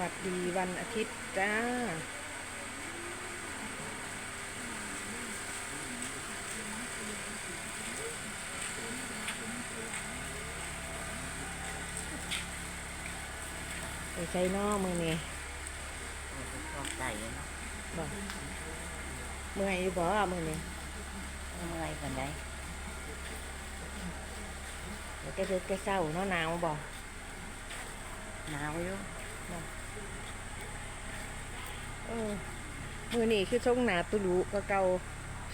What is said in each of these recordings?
วัสดีวันอาทิตย์จ้าไปใช้นอกมือนี่ชอบใจเนาะบอกเมื่อยอยู่บ่มือนี่เมื่อยกันได้เดี๋ยวจะเด็กจะเศร้าเนาะหนาวบ่หนาวอยู่ เออมือนี่คือทรงหนาตุลุก็เกา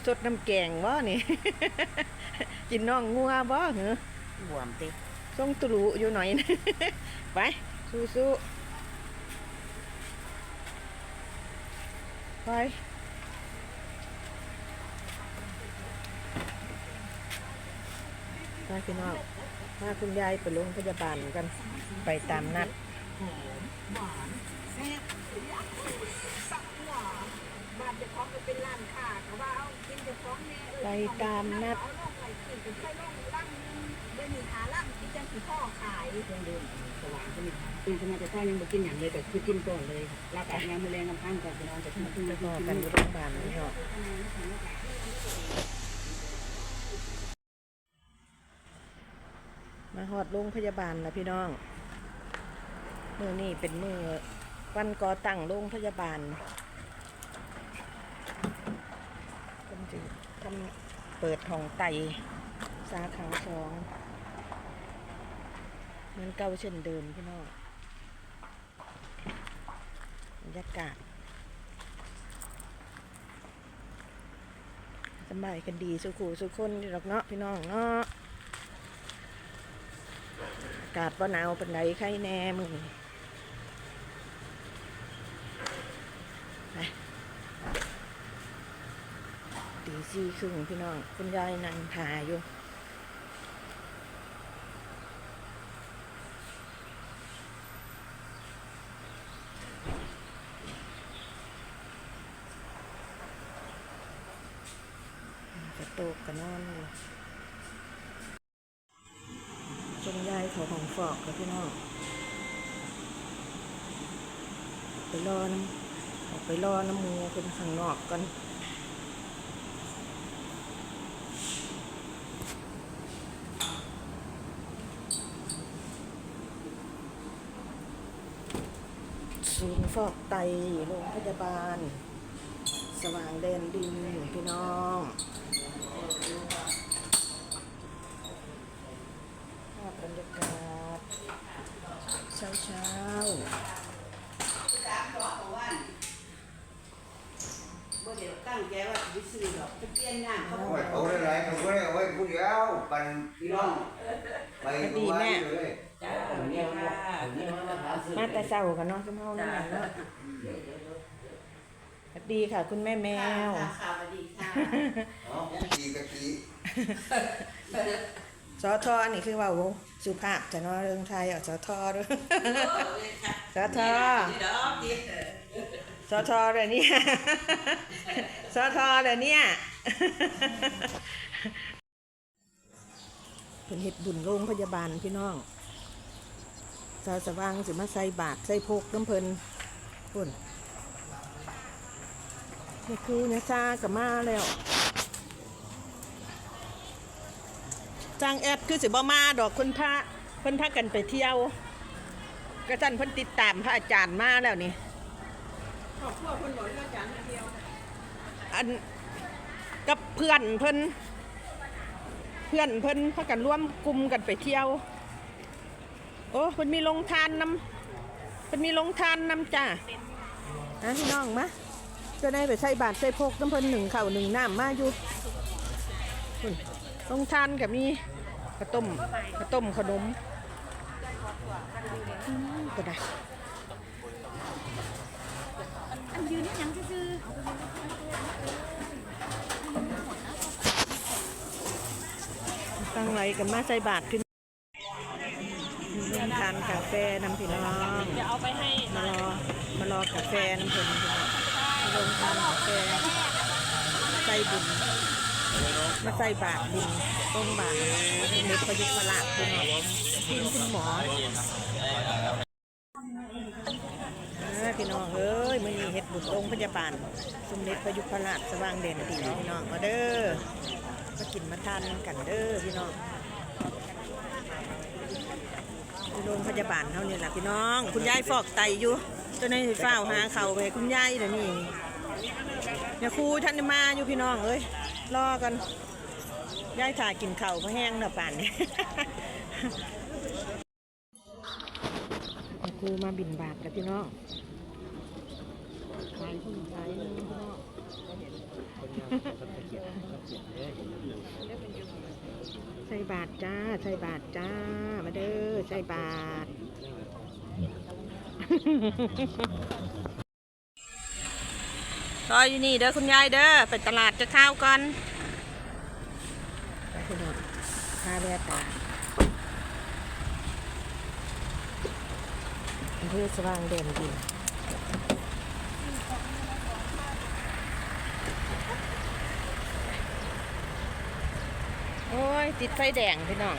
สดน้ำแกงบ่นี่ กินน้องงัวบ่เหรอบวมติทรงตุลุอยู่หน่อยนะไปสู้ๆไปไปพี่น้องพาคุณยายไปโรงพยาบาลกัน ไปตามนัด อมหวานแซ่บอยากสักหวานบ้านจะของก็เป็นร้านค้าก็ว่าเอากินจะของแน่ไปตามนัดเอาลงไปกินเป็นไข่ลงร่างนึงเดี๋ยวนี้หาร่างที่จังสิพ่อขายเครื่องดื่มสว่างก็มีตื่นขึ้นมาแต่เช้ายังบ่กินอย่างเลยแต่คือกินก่อนเลยลากาศยามมื้อแรงกำพังก่อนจะนอนจะขึ้นมาขึ้นจะมาพขึ้อนกันอยู่โรงพยาบาลนี่เนาะมาหอดโรงพยาบาลแล้วพี่น้อง มือนี่เป็นมือวันก่อตั้งโรงพยาบาลเป็นจิทำเปิดห้องไตสาขาสองเหมือนเก่าเช่นเดิมพี่น้องบรรยากาศสบายกันดีสุขูสุขคนอยู่หรอกเนาะพี่น้องเนาะอากาศว่าหนาวเป็นไรไข้แน่มึงไปตี สี่ครึ่งพี่น้อง คุณยายนั่งถ่าอยู่กระโตกกระนอนอยู่คุณยายเขาของฟอกกับพี่น้องไปรอน้ำออกไปรอน้ำมูเป็นข้างนอกก่อน ศูนย์ฟอกไตโรงพยาบาล สว่างแดนดินพี่น้องภาพบรรยากาศเช้าเช้า บ่เดี๋ยวตั้งใจว่า สิซื้อดอกไปเปลี่ยนน้ำเขาโอ้ยเอาได้ไรเขาไม่ได้เอาไว้ผู้เดียวปันพี่น้องไปดูไว้เลยจ้าเนี่ยค่ะเนี่ยมาถามซื้อๆมาแต่เช้ากันเนาะจะเมานั่นแหละเนาะสวัสดีค่ะ คุณแม่แมวค่ะสวัสดีค่ะอ๋อกีกะกีสอทอนี่คือว่าโอ้สุภาพจะเนาะเรื่องไทยเอาสอทอด้วยสอทอสอทอเลยเนี่ย สอทอเลยเนี่ยเป็นเห็ดบุญโรงพยาบาลพี่น้องสาสว่างสิมาใส่บาทใส่พกน้ำเพลินพุ่นนี่คือเนซากับมาแล้วจ้างแอดคือสิบ่มาดอกคนพระเพิ่นพากันไปเที่ยวกระจันเพิ่นติดตามพระอาจารย์มาแล้วนี่ครอบครัวเพิ่นบอกว่าอาจารย์เที่ยว อันกับเพื่อนเพิ่นเพื่อนเพิ่นพากันร่วมกลุ่มกันไปเที่ยว โอ้เพิ่นมีลงทานนำเพิ่นมีลงทานนำจ้าอะพี่น้องมาจะได้ไปใส่บาตรใส่พกน้ำเพิ่นหนึ่งเข่าวหนึ่งน้ำมาอยู่ลงทานกับมีข้าวต้มข้าวต้มขนมอืมก็ได้อันยืนนี่ยังซื่อ ตั้งไร กันมาใส่บาตรขึ้นทานกาแฟน้ำพี่น้องจะเอาไปให้มารอมารอกาแฟน้ำเพิ่นพี่น้งมาลงทานกาแฟใส่บุญมาใส่บาตรบุญต้งบาตรเล็กประยุกต์ประหลาดคุณหมอทีมคุณหมอบุญโรงพยาบาลสมเด็จพระยุพราชสว่างเด่นดีพี่น้องมาเด้อ มากินมาทานกันเด้อพี่น้องที่โรงพยาบาลเท่านี้แหละพี่น้อง คุณยายฟอกไตอยู่เจ้าหน้าที่เฝ้าหาเขาไปคุณยายเดี๋ยวนี้เนี่ยครูท่านมาอยู่พี่น้องเอ้ยรอกันยายถ่ายกินเข่าวมาแห้งเนาะป่านนี้ครูมาบินบาทกับพี่น้องขายผู้ขายนึงพี่น้อง ใส่บาทจ้า ใส่บาทจ้า มาเด้อ ใส่บาทรออยู่นี่เด้อคุณยายเด้อ ไปตลาดจะข้าวก่อนไปพี่น้องข้าเรือตาอำเภอสว่างแดนดินโอ้ย ติดไฟแดงพี่น้อง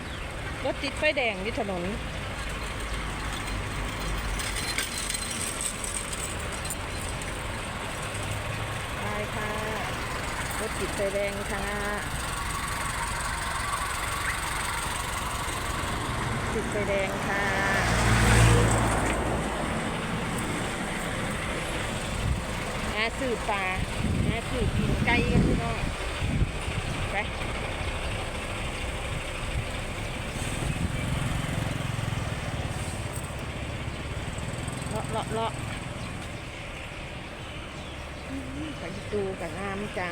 รถติดไฟแดงที่ถนนไปค่ะรถติดไฟแดงค่ะติดไฟแดงค่ะหาซื้อปลาหาซื้อกินไก่กันพี่น้องไป เลาะเลาะเลาะอื้อไปดูกับงามจ้า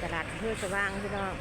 ตลาดอำเพื่อสว่างพี่น้อง